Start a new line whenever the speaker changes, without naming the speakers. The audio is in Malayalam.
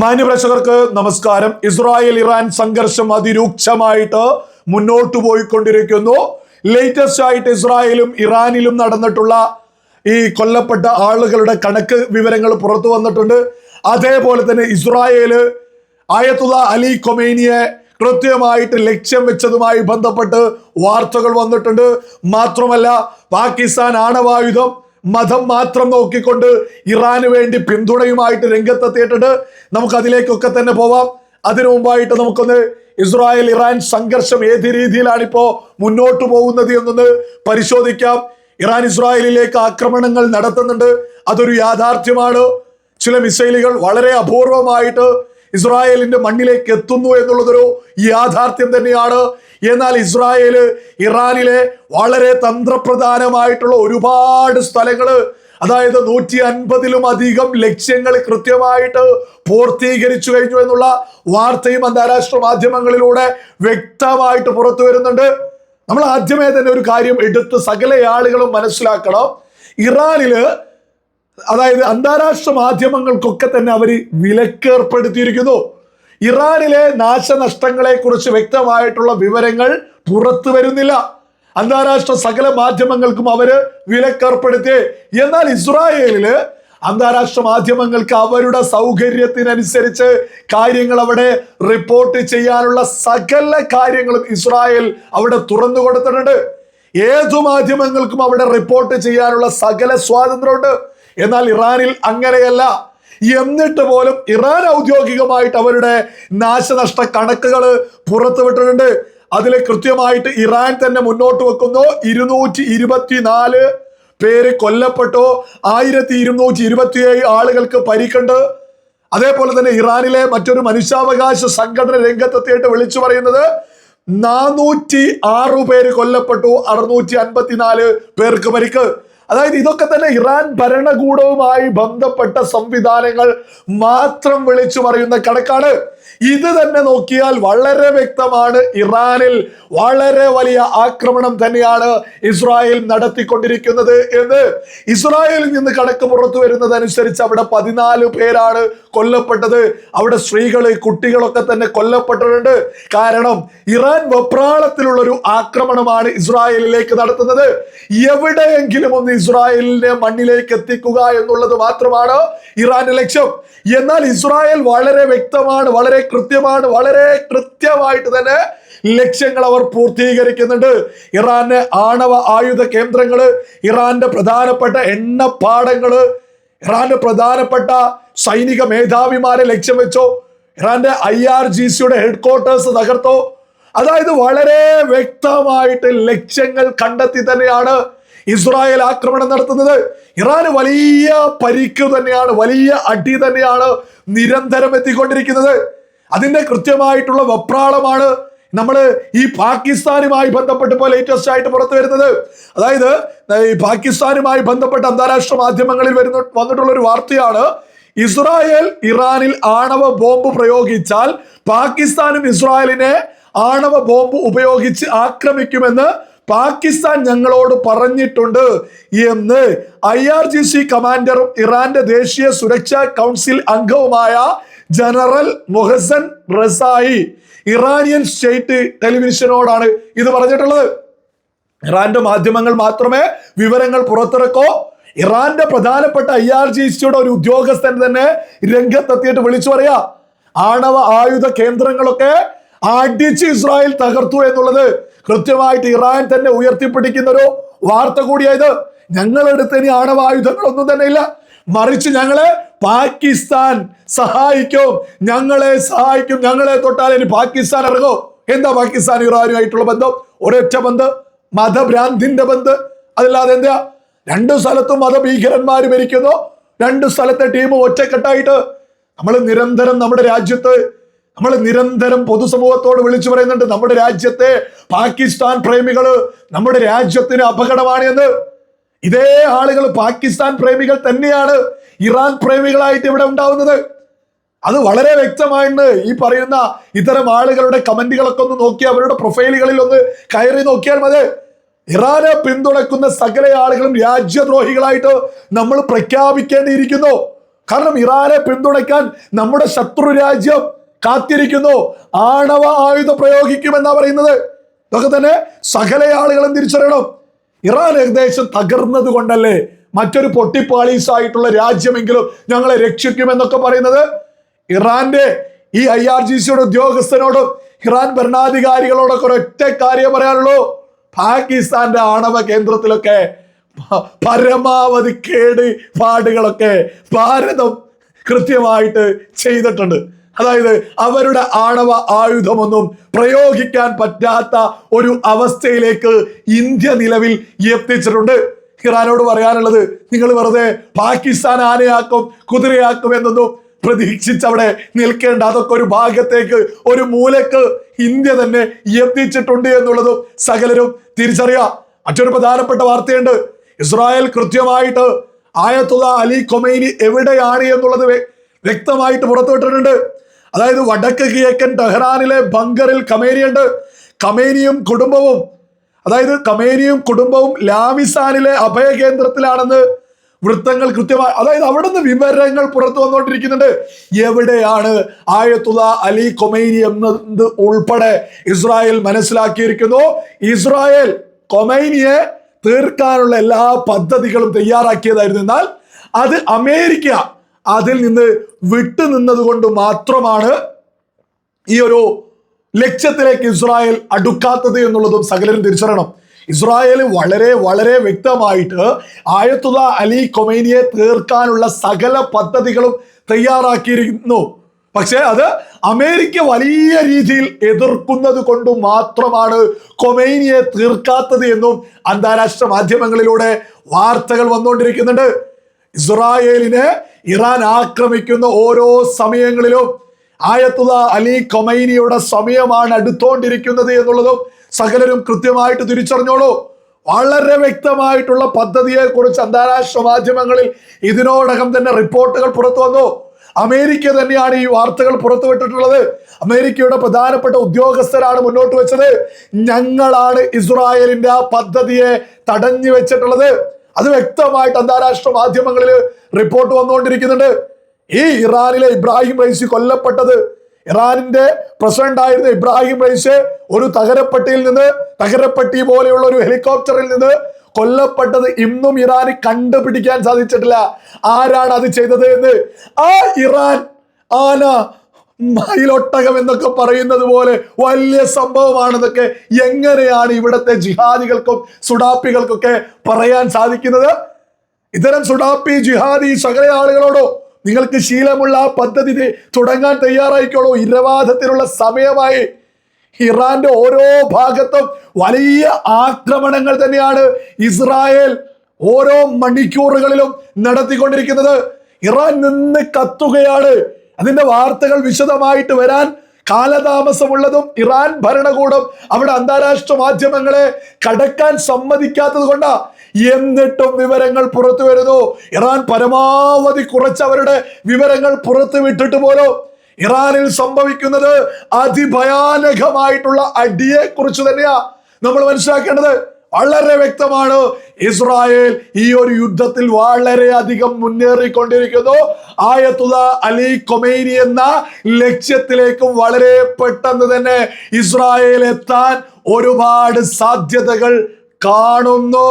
മാന്യപ്രേക്ഷകർക്ക് നമസ്കാരം. ഇസ്രായേൽ ഇറാൻ സംഘർഷം അതിരൂക്ഷമായിട്ട് മുന്നോട്ട് പോയിക്കൊണ്ടിരിക്കുന്നു. ലേറ്റസ്റ്റ് ആയിട്ട് ഇസ്രായേലും ഇറാനിലും നടന്നിട്ടുള്ള ഈ കൊല്ലപ്പെട്ട ആളുകളുടെ കണക്ക് വിവരങ്ങൾ പുറത്തു വന്നിട്ടുണ്ട്. അതേപോലെ തന്നെ ഇസ്രായേൽ ആയത്തുള്ള അലി കൊമേനിയെ കൃത്യമായിട്ട് ലക്ഷ്യം വെച്ചതുമായി ബന്ധപ്പെട്ട് വാർത്തകൾ വന്നിട്ടുണ്ട്. മാത്രമല്ല പാകിസ്ഥാൻ ആണവായുധം മതം മാത്രം നോക്കിക്കൊണ്ട് ഇറാന് വേണ്ടി പിന്തുണയുമായിട്ട് രംഗത്തെത്തിയിട്ടുണ്ട്. നമുക്ക് അതിലേക്കൊക്കെ തന്നെ പോവാം. അതിനു മുമ്പായിട്ട് നമുക്കൊന്ന് ഇസ്രായേൽ ഇറാൻ സംഘർഷം ഏത് രീതിയിലാണ് ഇപ്പോ മുന്നോട്ട് പോകുന്നത് എന്നൊന്ന് പരിശോധിക്കാം. ഇറാൻ ഇസ്രായേലിലേക്ക് ആക്രമണങ്ങൾ നടത്തുന്നുണ്ട്. അതൊരു യാഥാർത്ഥ്യമാണ്. ചില മിസൈലുകൾ വളരെ അപൂർവമായിട്ട് ഇസ്രായേലിന്റെ മണ്ണിലേക്ക് എത്തുന്നു എന്നുള്ളതൊരു യാഥാർത്ഥ്യം തന്നെയാണ്. എന്നാൽ ഇസ്രായേൽ ഇറാനിലെ വളരെ തന്ത്രപ്രധാനമായിട്ടുള്ള ഒരുപാട് സ്ഥലങ്ങൾ അതായത് നൂറ്റി അൻപതിലും അധികം ലക്ഷ്യങ്ങൾ കൃത്യമായിട്ട് പൂർത്തീകരിച്ചു കഴിഞ്ഞു എന്നുള്ള വാർത്തയും അന്താരാഷ്ട്ര മാധ്യമങ്ങളിലൂടെ വ്യക്തമായിട്ട് പുറത്തു വരുന്നുണ്ട്. നമ്മൾ ആദ്യമേ തന്നെ ഒരു കാര്യം എടുത്ത് സകല ആളുകളും മനസ്സിലാക്കണം. ഇറാനിൽ അതായത് അന്താരാഷ്ട്ര മാധ്യമങ്ങൾക്കൊക്കെ തന്നെ അവർ വിലക്കേർപ്പെടുത്തിയിരിക്കുന്നു. ഇറാനിലെ നാശനഷ്ടങ്ങളെ കുറിച്ച് വ്യക്തമായിട്ടുള്ള വിവരങ്ങൾ പുറത്തു വരുന്നില്ല. അന്താരാഷ്ട്ര സകല മാധ്യമങ്ങൾക്കും അവർ വിലക്കേർപ്പെടുത്തി. എന്നാൽ ഇസ്രായേലിൽ അന്താരാഷ്ട്ര മാധ്യമങ്ങൾക്ക് അവരുടെ സൗകര്യത്തിനനുസരിച്ച് കാര്യങ്ങൾ അവിടെ റിപ്പോർട്ട് ചെയ്യാനുള്ള സകല കാര്യങ്ങളും ഇസ്രായേൽ അവിടെ തുറന്നു കൊടുത്തിട്ടുണ്ട്. ഏതു മാധ്യമങ്ങൾക്കും അവിടെ റിപ്പോർട്ട് ചെയ്യാനുള്ള സകല സ്വാതന്ത്ര്യമുണ്ട്. എന്നാൽ ഇറാനിൽ അങ്ങനെയല്ല. എന്നിട്ട് പോലും ഇറാൻ ഔദ്യോഗികമായിട്ട് അവരുടെ നാശനഷ്ട കണക്കുകൾ പുറത്തുവിട്ടിട്ടുണ്ട് അതിൽ കൃത്യമായിട്ട് ഇറാൻ തന്നെ മുന്നോട്ട് വെക്കുന്നു. ഇരുന്നൂറ്റി ഇരുപത്തിനാല് പേര് കൊല്ലപ്പെട്ടു. ആയിരത്തി ഇരുന്നൂറ്റി ഇരുപത്തിയേഴ് ആളുകൾക്ക് പരിക്കുണ്ട്. അതേപോലെ തന്നെ ഇറാനിലെ മറ്റൊരു മനുഷ്യാവകാശ സംഘടന രംഗത്തെത്തിയിട്ട് വിളിച്ചു പറയുന്നത് നാനൂറ്റി ആറു പേര് കൊല്ലപ്പെട്ടു. അറുന്നൂറ്റി അൻപത്തിനാല് പേർക്ക് പരിക്ക്. അതായത് ഇതൊക്കെ തന്നെ ഇറാൻ ഭരണകൂടവുമായി ബന്ധപ്പെട്ട സംവിധാനങ്ങൾ മാത്രം വിളിച്ചു പറയുന്ന കണക്കാണ്. ഇത് തന്നെ നോക്കിയാൽ വളരെ വ്യക്തമാണ്. ഇറാനിൽ വളരെ വലിയ ആക്രമണം തന്നെയാണ് ഇസ്രായേൽ നടത്തിക്കൊണ്ടിരിക്കുന്നത് എന്ന്. ഇസ്രായേലിൽ നിന്ന് കണക്ക് പുറത്തു വരുന്നത് അനുസരിച്ച് അവിടെ പതിനാല് പേരാണ് കൊല്ലപ്പെട്ടത്. അവിടെ സ്ത്രീകൾ കുട്ടികളൊക്കെ തന്നെ കൊല്ലപ്പെട്ടിട്ടുണ്ട്. കാരണം ഇറാൻ വെപ്രാളത്തിലുള്ള ഒരു ആക്രമണമാണ് ഇസ്രായേലിലേക്ക് നടത്തുന്നത്. എവിടെയെങ്കിലും ഒന്ന് ഇസ്രായേലിനെ മണ്ണിലേക്ക് എത്തിക്കുക എന്നുള്ളത് മാത്രമാണ് ഇറാന്റെ ലക്ഷ്യം. എന്നാൽ ഇസ്രായേൽ വളരെ വ്യക്തമാണ് വളരെ കൃത്യമാണ് വളരെ കൃത്യമായിട്ട് തന്നെ ലക്ഷ്യങ്ങൾ അവർ പൂർത്തീകരിക്കുന്നുണ്ട്. ഇറാന്റെ ആണവ ആയുധ കേന്ദ്രങ്ങൾ ഇറാന്റെ പ്രധാനപ്പെട്ട എണ്ണപ്പാടങ്ങൾ ഇറാന്റെ പ്രധാനപ്പെട്ട സൈനിക മേധാവിമാരെ ലക്ഷ്യം വെച്ചോ ഇറാന്റെ ഐ ആർ ജി സിയുടെ ഹെഡ്ക്വാർട്ടേഴ്സ് തകർത്തോ. അതായത് വളരെ വ്യക്തമായിട്ട് ലക്ഷ്യങ്ങൾ കണ്ടെത്തി തന്നെയാണ് ഇസ്രായേൽ ആക്രമണം നടത്തുന്നത്. ഇറാന് വലിയ പരിക്ക് തന്നെയാണ് വലിയ അടി തന്നെയാണ് നിരന്തരം എത്തിക്കൊണ്ടിരിക്കുന്നത്. അതിന്റെ കൃത്യമായിട്ടുള്ള വെപ്രാളമാണ് നമ്മൾ ഈ പാകിസ്ഥാനുമായി ബന്ധപ്പെട്ട് ഇപ്പോൾ ലേറ്റസ്റ്റ് ആയിട്ട് പുറത്തു വരുന്നത്. അതായത് ഈ പാകിസ്ഥാനുമായി ബന്ധപ്പെട്ട അന്താരാഷ്ട്ര മാധ്യമങ്ങളിൽ വരുന്ന വന്നിട്ടുള്ള ഒരു വാർത്തയാണ് ഇസ്രായേൽ ഇറാനിൽ ആണവ ബോംബ് പ്രയോഗിച്ചാൽ പാകിസ്ഥാനും ഇസ്രായേലിനെ ആണവ ബോംബ് ഉപയോഗിച്ച് ആക്രമിക്കുമെന്ന് പാകിസ്ഥാൻ ഞങ്ങളോട് പറഞ്ഞിട്ടുണ്ട് എന്ന് ഐ ആർ ജി സി കമാൻഡറും ഇറാന്റെ ദേശീയ സുരക്ഷാ കൗൺസിൽ അംഗവുമായ general Mohsen Rezaei Iranian state ടെലിവിഷനോടാണ് ഇത് പറഞ്ഞിട്ടുള്ളത്. ഇറാന്റെ മാധ്യമങ്ങൾ മാത്രമേ വിവരങ്ങൾ പുറത്തിറക്കോ. ഇറാന്റെ പ്രധാനപ്പെട്ട ഐ ആർ ജി സിയുടെ ഒരു ഉദ്യോഗസ്ഥൻ തന്നെ രംഗത്തെത്തിയിട്ട് വിളിച്ചു പറയാ. ആണവ ആയുധ കേന്ദ്രങ്ങളൊക്കെ അടിച്ച് ഇസ്രായേൽ തകർത്തു എന്നുള്ളത് കൃത്യമായിട്ട് ഇറാൻ തന്നെ ഉയർത്തിപ്പിടിക്കുന്ന ഒരു വാർത്ത കൂടിയായത് ഞങ്ങളെടുത്ത് ഇനി ആണവായുധങ്ങളൊന്നും തന്നെ ഇല്ല. മറിച്ച് ഞങ്ങളെ പാകിസ്ഥാൻ സഹായിക്കും. ഞങ്ങളെ സഹായിക്കും. ഞങ്ങളെ തൊട്ടാൽ ഇനി പാകിസ്ഥാൻ ഇറങ്ങും. എന്താ പാകിസ്ഥാൻ ഇറാനുമായിട്ടുള്ള ബന്ധം? ഒരൊറ്റ ബന്ധം മതഭ്രാന്തിന്റെ ബന്ധ്. അതല്ലാതെ എന്താ രണ്ടു സ്ഥലത്തും മതഭീകരന്മാർ ഭരിക്കുന്നു. രണ്ടു സ്ഥലത്തെ ടീം ഒറ്റക്കെട്ടായിട്ട് നമ്മൾ നിരന്തരം നമ്മുടെ രാജ്യത്ത് നമ്മൾ നിരന്തരം പൊതുസമൂഹത്തോട് വിളിച്ചു പറയുന്നുണ്ട്. നമ്മുടെ രാജ്യത്തെ പാകിസ്ഥാൻ പ്രേമികൾ നമ്മുടെ രാജ്യത്തിന് അപകടമാണ് എന്ന് ഇതേ ആളുകൾ പാകിസ്ഥാൻ പ്രേമികൾ തന്നെയാണ്. ഇറാൻ പ്രേമികളായിട്ട് ഇവിടെ ഉണ്ടാവുന്നത്. അത് വളരെ വ്യക്തമായിട്ട് ഈ പറയുന്ന ഇത്തരം ആളുകളുടെ കമന്റുകളൊക്കെ ഒന്ന് നോക്കി അവരുടെ പ്രൊഫൈലുകളിൽ ഒന്ന് കയറി നോക്കിയാൽ മതി. ഇറാനെ പിന്തുണക്കുന്ന സകല ആളുകളും രാജ്യദ്രോഹികളായിട്ട് നമ്മൾ പ്രഖ്യാപിക്കേണ്ടിയിരിക്കുന്നു. കാരണം ഇറാനെ പിന്തുണയ്ക്കാൻ നമ്മുടെ ശത്രു രാജ്യം കാത്തിരിക്കുന്നു. ആണവ ആയുധ പ്രയോഗിക്കുമെന്നാ പറയുന്നത്. ഇതൊക്കെ തന്നെ സകല ആളുകളും തിരിച്ചറിയണം. ഇറാൻ ഏകദേശം തകർന്നത് കൊണ്ടല്ലേ മറ്റൊരു പൊട്ടിപ്പാളീസ് ആയിട്ടുള്ള രാജ്യമെങ്കിലും ഞങ്ങളെ രക്ഷിക്കുമെന്നൊക്കെ പറയുന്നത് ഇറാന്റെ ഈ ഐ ആർ ജി സിയുടെ ഉദ്യോഗസ്ഥനോടും ഇറാൻ ഭരണാധികാരികളോടൊക്കെ ഒരൊറ്റ കാര്യം പറയാനുള്ളൂ. പാകിസ്ഥാന്റെ ആണവ കേന്ദ്രത്തിലൊക്കെ പരമാവധി കേട് പാടുകളൊക്കെ ഭാരതം കൃത്യമായിട്ട് ചെയ്തിട്ടുണ്ട്. അതായത് അവരുടെ ആണവ ആയുധമൊന്നും പ്രയോഗിക്കാൻ പറ്റാത്ത ഒരു അവസ്ഥയിലേക്ക് ഇന്ത്യ നിലവിൽ എത്തിച്ചിട്ടുണ്ട്. ഇറാനോട് പറയാനുള്ളത് നിങ്ങൾ വെറുതെ പാകിസ്ഥാൻ ആനയാക്കും കുതിരയാക്കും എന്നൊന്നും പ്രതീക്ഷിച്ചവിടെ നിൽക്കേണ്ട. അതൊക്കെ ഒരു ഭാഗത്തേക്ക് ഒരു മൂലക്ക് ഇന്ത്യ തന്നെ എത്തിച്ചിട്ടുണ്ട് എന്നുള്ളതും സകലരും തിരിച്ചറിയാം. മറ്റൊരു പ്രധാനപ്പെട്ട വാർത്തയുണ്ട്. ഇസ്രായേൽ കൃത്യമായിട്ട് ആയത്തുള്ള അലി കൊമൈനി എവിടെയാണ് എന്നുള്ളത് വ്യ- വ്യക്തമായിട്ട് പുറത്തുവിട്ടിട്ടുണ്ട് അതായത് വടക്ക് കിഴക്കൻ ടെഹ്റാനിലെ ബങ്കറിൽ കമേനിയുണ്ട് കമേനിയും കുടുംബവും അതായത് കമേനിയും കുടുംബവും ലാമിസാനിലെ അഭയ കേന്ദ്രത്തിലാണെന്ന് വൃത്തങ്ങൾ കൃത്യമായി അതായത് അവിടെ നിന്ന് വിവരങ്ങൾ പുറത്തു വന്നുകൊണ്ടിരിക്കുന്നുണ്ട്. എവിടെയാണ് ആയത്തുള്ള അലി കൊമൈനി എന്നത് ഉൾപ്പെടെ ഇസ്രായേൽ മനസ്സിലാക്കിയിരിക്കുന്നു. ഇസ്രായേൽ കൊമൈനിയെ തീർക്കാനുള്ള എല്ലാ പദ്ധതികളും തയ്യാറാക്കിയതായിരുന്നു. എന്നാൽ അത് അമേരിക്ക അതിൽ നിന്ന് വിട്ടുനിന്നതുകൊണ്ട് മാത്രമാണ് ഈ ഒരു ലക്ഷ്യത്തിലേക്ക് ഇസ്രായേൽ അടുക്കാത്തത് എന്നുള്ളതും സകലരും തിരിച്ചറിയണം. ഇസ്രായേൽ വളരെ വളരെ വ്യക്തമായിട്ട് ആയത്തുള്ള അലി കൊമൈനിയെ തീർക്കാനുള്ള സകല പദ്ധതികളും തയ്യാറാക്കിയിരുന്നു. പക്ഷേ അത് അമേരിക്ക വലിയ രീതിയിൽ എതിർക്കുന്നത് കൊണ്ട് മാത്രമാണ് കൊമൈനിയെ തീർക്കാത്തത് എന്നും അന്താരാഷ്ട്ര മാധ്യമങ്ങളിലൂടെ വാർത്തകൾ വന്നുകൊണ്ടിരിക്കുന്നുണ്ട്. ഇസ്രായേലിനെ ഇറാൻ ആക്രമിക്കുന്ന ഓരോ സമയങ്ങളിലും ആയത്തുള്ള അലി കൊമൈനിയുടെ സമയമാണ് അടുത്തോണ്ടിരിക്കുന്നത് എന്നുള്ളതും സകലരും കൃത്യമായിട്ട് തിരിച്ചറിഞ്ഞോളൂ. വളരെ വ്യക്തമായിട്ടുള്ള പദ്ധതിയെ കുറിച്ച് അന്താരാഷ്ട്ര മാധ്യമങ്ങളിൽ ഇതിനോടകം തന്നെ റിപ്പോർട്ടുകൾ പുറത്തു വന്നു. അമേരിക്ക തന്നെയാണ് ഈ വാർത്തകൾ പുറത്തുവിട്ടിട്ടുള്ളത് അമേരിക്കയുടെ പ്രധാനപ്പെട്ട ഉദ്യോഗസ്ഥരാണ് മുന്നോട്ട് വെച്ചത്. ഞങ്ങളാണ് ഇസ്രായേലിന്റെ ആ പദ്ധതിയെ തടഞ്ഞു വെച്ചിട്ടുള്ളത്. അത് വ്യക്തമായിട്ട് അന്താരാഷ്ട്ര മാധ്യമങ്ങളിൽ റിപ്പോർട്ട് വന്നുകൊണ്ടിരിക്കുന്നുണ്ട്. ഈ ഇറാനിലെ ഇബ്രാഹിം റൈസി കൊല്ലപ്പെട്ടത്. ഇറാനിന്റെ പ്രസിഡന്റ് ആയിരുന്ന ഇബ്രാഹിം റൈസ് ഒരു തകരപ്പെട്ടിയിൽ നിന്ന് തകരപ്പെട്ടി പോലെയുള്ള ഒരു ഹെലികോപ്റ്ററിൽ നിന്ന് കൊല്ലപ്പെട്ടത് ഇന്നും ഇറാന് കണ്ടുപിടിക്കാൻ സാധിച്ചിട്ടില്ല. ആരാണ് അത് ചെയ്തത് എന്ന്? ആ ഇറാൻ ആന മയിലൊട്ടകം എന്നൊക്കെ പറയുന്നത് പോലെ വലിയ സംഭവമാണെന്നൊക്കെ എങ്ങനെയാണ് ഇവിടുത്തെ ജിഹാദികൾക്കും സുഡാപ്പികൾക്കൊക്കെ പറയാൻ സാധിക്കുന്നത്? ഇത്തരം സുഡാപ്പി ജിഹാദി സകല ആളുകളോടോ നിങ്ങൾക്ക് ശീലമുള്ള ആ പദ്ധതി തുടങ്ങാൻ തയ്യാറായിക്കോളൂ. ഇരവാദത്തിനുള്ള സമയമായി. ഇറാന്റെ ഓരോ ഭാഗത്തും വലിയ ആക്രമണങ്ങൾ തന്നെയാണ് ഇസ്രായേൽ ഓരോ മണിക്കൂറുകളിലും നടത്തിക്കൊണ്ടിരിക്കുന്നത്. ഇറാൻ നിന്ന് കത്തുകയാണ്. അതിന്റെ വാർത്തകൾ വിശദമായിട്ട് വരാൻ കാലതാമസമുള്ളതും ഇറാൻ ഭരണകൂടം അവിടെ അന്താരാഷ്ട്ര മാധ്യമങ്ങളെ കടക്കാൻ സമ്മതിക്കാത്തത് കൊണ്ടാ എന്നിട്ടും വിവരങ്ങൾ പുറത്തു വരുന്നു. ഇറാൻ പരമാവധി കുറച്ച് അവരുടെ വിവരങ്ങൾ പുറത്തു വിട്ടിട്ട് പോലും ഇറാനിൽ സംഭവിക്കുന്നത് അതിഭയാനകമായിട്ടുള്ള അടിയെ കുറിച്ച് തന്നെയാ നമ്മൾ മനസ്സിലാക്കേണ്ടത്. വളരെ വ്യക്തമാണ്. ഇസ്രായേൽ ഈ ഒരു യുദ്ധത്തിൽ വളരെ വളരെയധികം മുന്നേറിക്കൊണ്ടിരിക്കുന്നു. ആയത്തുല അലി കൊമൈനി എന്ന ലക്ഷ്യത്തിലേക്കും വളരെ പെട്ടെന്ന് തന്നെ ഇസ്രായേൽ എത്താൻ ഒരുപാട് സാധ്യതകൾ കാണുന്നു.